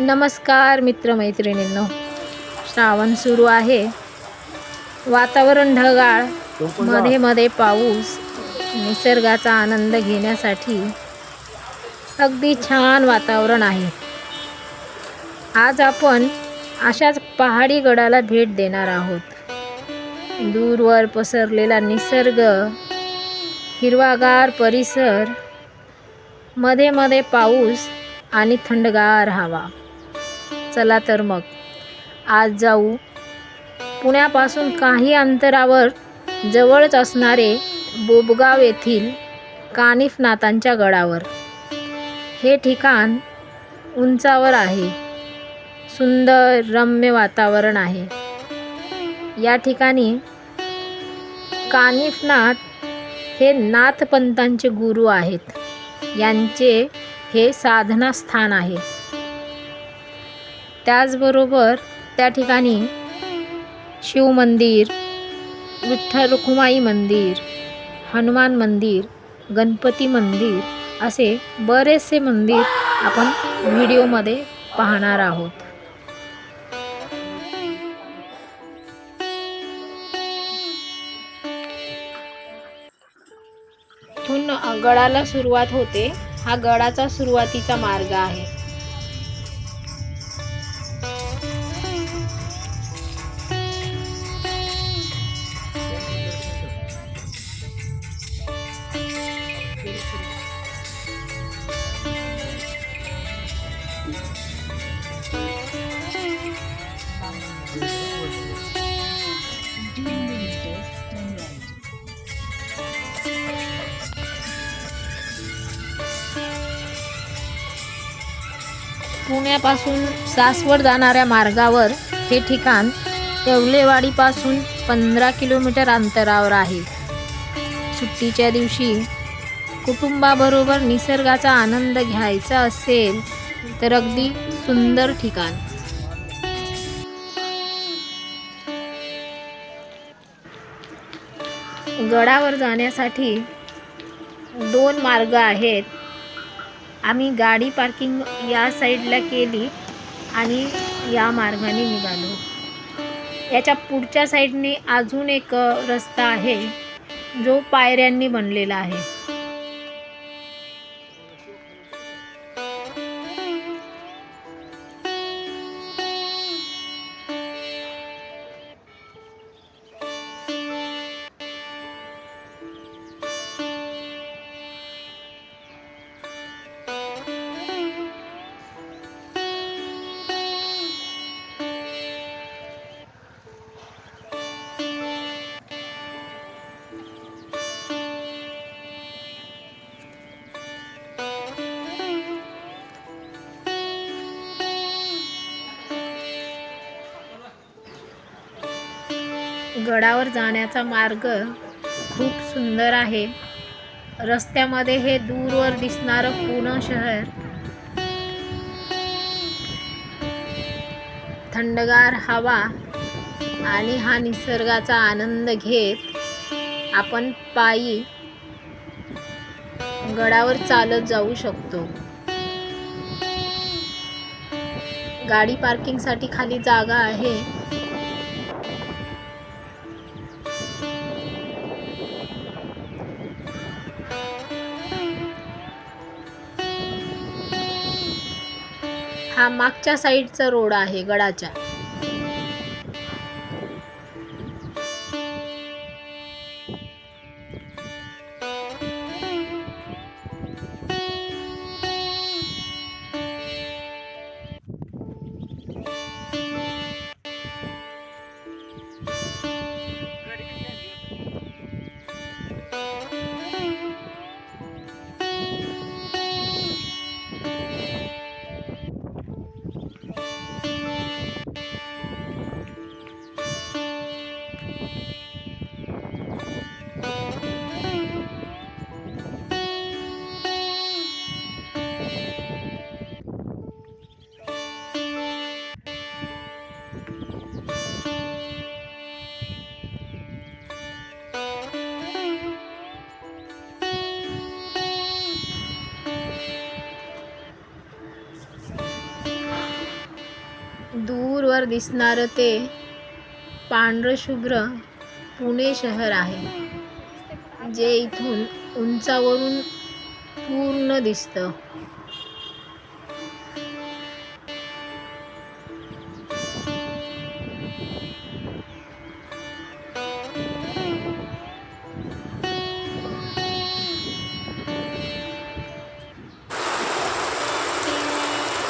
नमस्कार मित्रमैत्रिणींनो. श्रावण सुरू आहे. वातावरण ढगाळमध्ये मध्ये पाऊस निसर्गाचा आनंद घेण्यासाठी अगदी छान वातावरण आहे. आज आपण अशाच पहाडी गडाला भेट देणार आहोत. दूरवर पसरलेला निसर्ग हिरवागार परिसरमध्ये मध्ये पाऊस आणि थंडगार हवा. चला तर मग. आज जाऊ. पुण्यापासून काही अंतरावर जवळच असणारे बोबगाव येथील कानिफनाथांच्या गडावर. हे ठिकाण उंचावर आहे. सुंदर रम्य वातावरण आहे. या ठिकाणी कानिफनाथ हे नाथपंथांचे गुरु आहेत. यांचे हे साधना स्थान आहे. त्याचबरोबर त्या ठिकाणी शिव मंदिर विठ्ठल रुखुमाई मंदिर हनुमान मंदिर गणपती मंदिर असे बरेचसे मंदिर आपण व्हिडिओमध्ये पाहणार आहोत. गडाला सुरुवात होते. हा गडाचा सुरुवातीचा मार्ग आहे. पुण्यापासून सासवड जाणाऱ्या मार्गावर हे ठिकाण येवलेवाडीपासून पंधरा किलोमीटर अंतरावर आहे. सुट्टीच्या दिवशी कुटुंबाबरोबर निसर्गाचा आनंद घ्यायचा असेल तर अगदी सुंदर ठिकाण. गडावर जाण्यासाठी दोन मार्ग आहेत. आम्ही गाडी पार्किंग या साईडला केली आणि या मार्गाने निघालो. याच्या पुढच्या साईडने अजून एक रस्ता आहे जो पायऱ्यांनी बनलेला आहे. गडावर जाण्याचा मार्ग खूप सुंदर आहे. रस्त्यामध्ये हे दूरवर दिसणारं पुणे शहर थंडगार हवा आणि हा निसर्गाचा आनंद घेत आपण पायी गडावर चालत जाऊ शकतो. गाडी पार्किंगसाठी खाली जागा आहे. हा मागच्या साईडचा रोड आहे गडाच्या. दूरवर दिसणारं ते पांढरशुभ्र पुणे शहर आहे जे इथून उंचावरून पूर्ण दिसतं.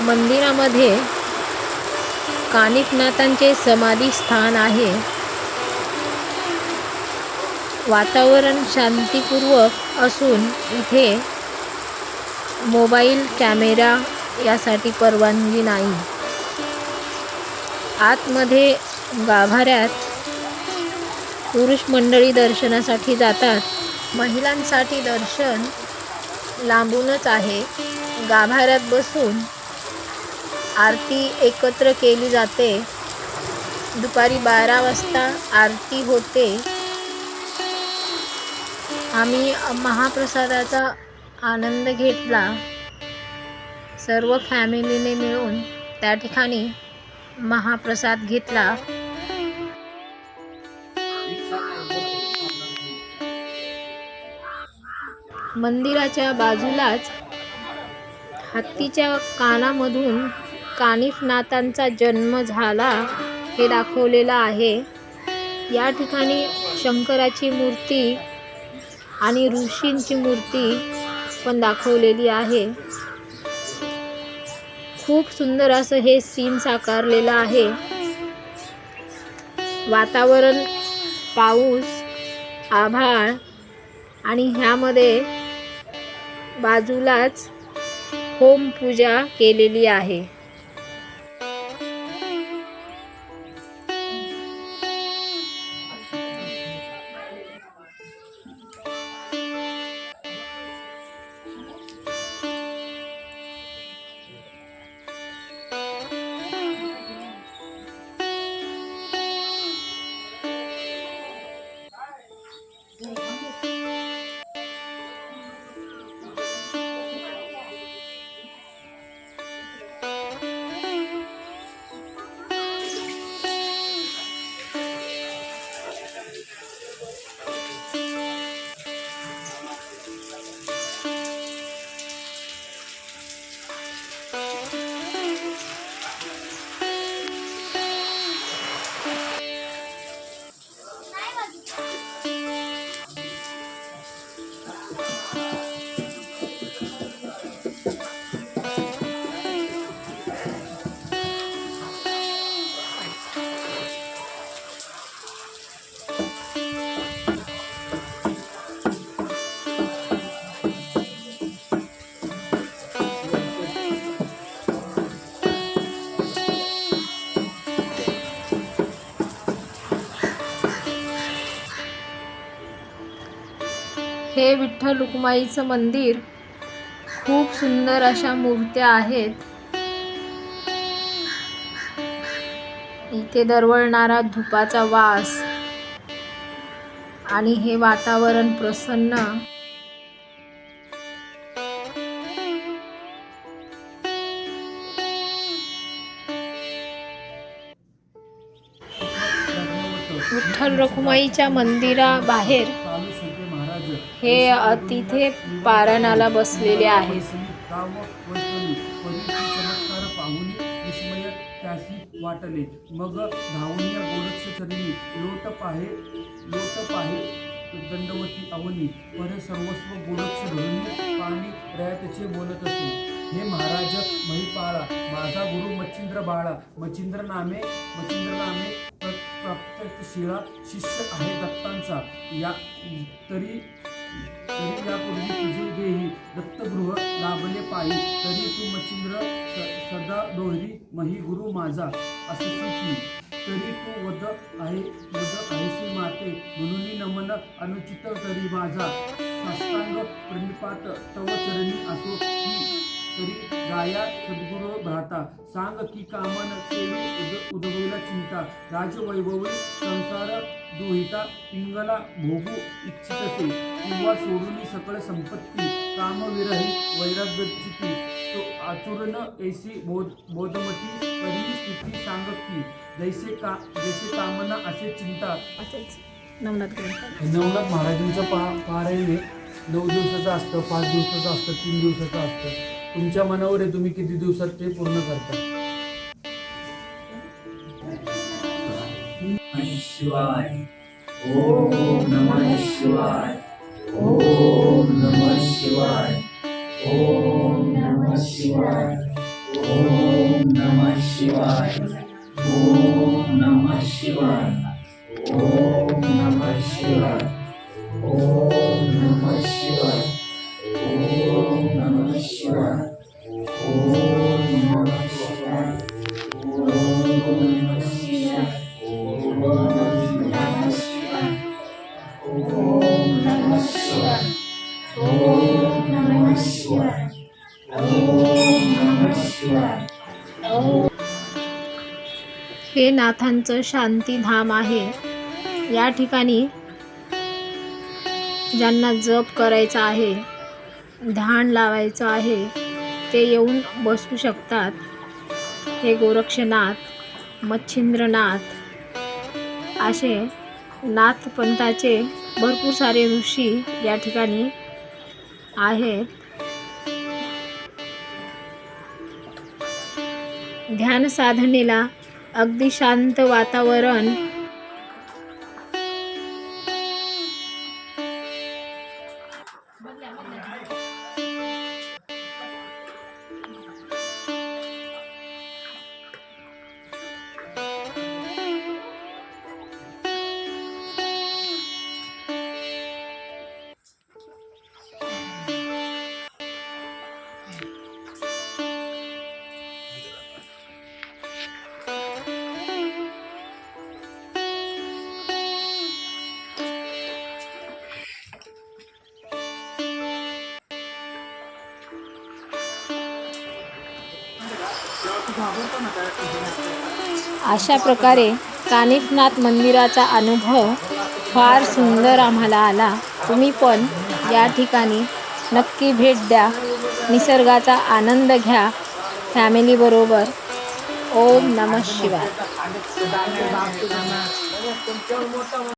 मंदिरामध्ये कानिफनाथांचे समाधी स्थान आहे. वातावरण शांतीपूर्वक असून इथे मोबाईल कॅमेरा यासाठी परवानगी नाही. आतमध्ये गाभाऱ्यात पुरुष मंडळी दर्शनासाठी जातात. महिलांसाठी दर्शन लांबूनच आहे. गाभाऱ्यात बसून आरती एकत्र केली जाते. दुपारी बारा वाजता आरती होते. आम्ही महाप्रसादाचा आनंद घेतला. सर्व फॅमिलीने मिळून त्या ठिकाणी महाप्रसाद घेतला. मंदिराच्या बाजूलाच हत्तीच्या कानामधून कानिफनाथांचा जन्म झाला हे दाखवलेलं आहे. या ठिकाणी शंकराची मूर्ती आणि ऋषींची मूर्ती पण दाखवलेली आहे. खूप सुंदर असं हे सीन साकारलेलं आहे. वातावरण पाऊस आभाळ आणि ह्यामध्ये बाजूलाच होम पूजा केलेली आहे. हे विठ्ठल रुक्माईचं मंदिर खूप सुंदर अशा मूर्त्या आहेत. इथे दरवळणारा धुपाचा वास आणि हे वातावरण प्रसन्न. विठ्ठल रखुमाईच्या मंदिराबाहेर हे तिथे पारायणाला बसलेले आहेत. वाटले मग धावून या गोरक्ष चरणी लोट पाहे लोट पाहे दंडवती अवनी पर सर्वस्व गोरक्ष धरुणी पाणी रयातचे बोलत असे हे महाराज महिपाळा माझा गुरु मच्छिंद्र बाळा मच्छिंद्र नामे मच्छिंद्र नामे प्राप्त शिळा शिष्य आहे दत्तांचा या तरी तरी तुझे देही दत्तगृह लाभले पायी तरी तू मच्छिंद्र सदा दोहरी मही गुरु माझा असं सुखी. तरी तू वद आहे वद आहेसी माते म्हणून नमन अनुचित तरी माझा. साष्टांग प्रणिपात तव चरणी असो की तरी गाया सद्गुरु भ्राता सांग की कामन केवी उद उदगविला चिंता. राजवैभवी संसार दुहिता पिंगला भोगू इच्छितसे किंवा सोडून सकळ संपत्ती कामविरही वैराग्यचिती. तो आचुरन ऐसी बोध बोधमती तरी स्थिती सांगत की जैसे का जैसे कामना असे चिंता. नवनाथ नवनाथ महाराजांचं पा पारायण नऊ दिवसाचं असतं पाच दिवसाचं असतं तीन दिवसाचं असतं. तुमच्या मनावर आहे तुम्ही किती दिवसात ते पूर्ण करता? शिवाय. ओम नमः शिवाय. ओम नमः शिवाय. ओम नमः शिवाय. ओम नमः शिवाय. ओम नमः शिवाय. ओम नमः शिवाय. ओम शिवाय हे नाथांचं शांतीधाम आहे. या ठिकाणी ज्यांना जप करायचा आहे धान लावायचं आहे ते येऊन बसू शकतात. हे गोरक्षनाथ मच्छिंद्रनाथ असे नाथपंथाचे भरपूर सारे ऋषी या ठिकाणी आहेत. ध्यान साधनेला अगदी शांत वातावरण अशा प्रकारे कानिफनाथ मंदिराचा अनुभव फार सुंदर आम्हाला आला. तुम्ही पण या ठिकाणी नक्की भेट द्या. निसर्गाचा आनंद घ्या. फॅमिलीबरोबर ओम नमः शिवाय.